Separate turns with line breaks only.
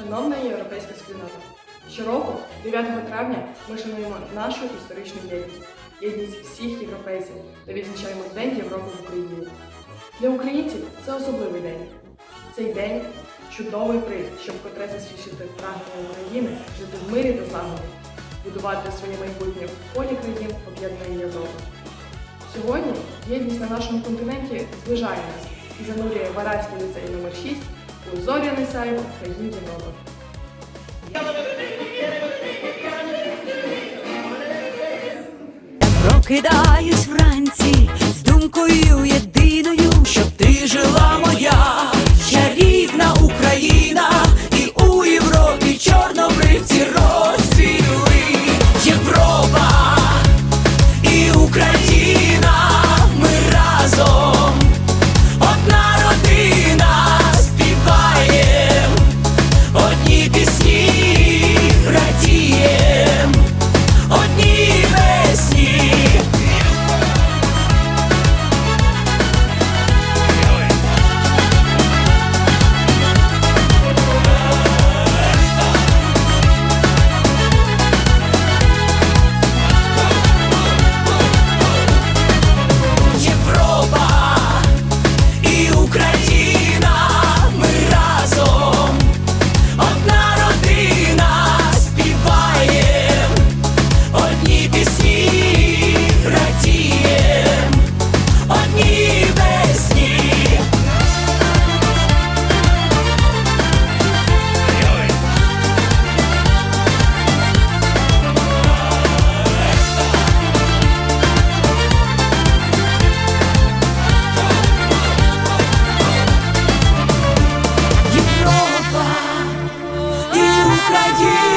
Шановна європейська спільнота, щороку, 9 травня, ми шануємо нашу історичну єдність, єдність всіх європейців та відзначаємо День Європи в Україні. Для українців це особливий день. Цей день чудовий привід, щоб вкотре засвідчити прагнення України жити в мирі та злагоді, будувати своє майбутнє в полі країн об'єднаної Європи. Сьогодні єдність на нашому континенті зближає нас і занурює Варадський ліцей номер 6 у зоряне сяйво країн Європи.
Прокидаюсь вранці like you.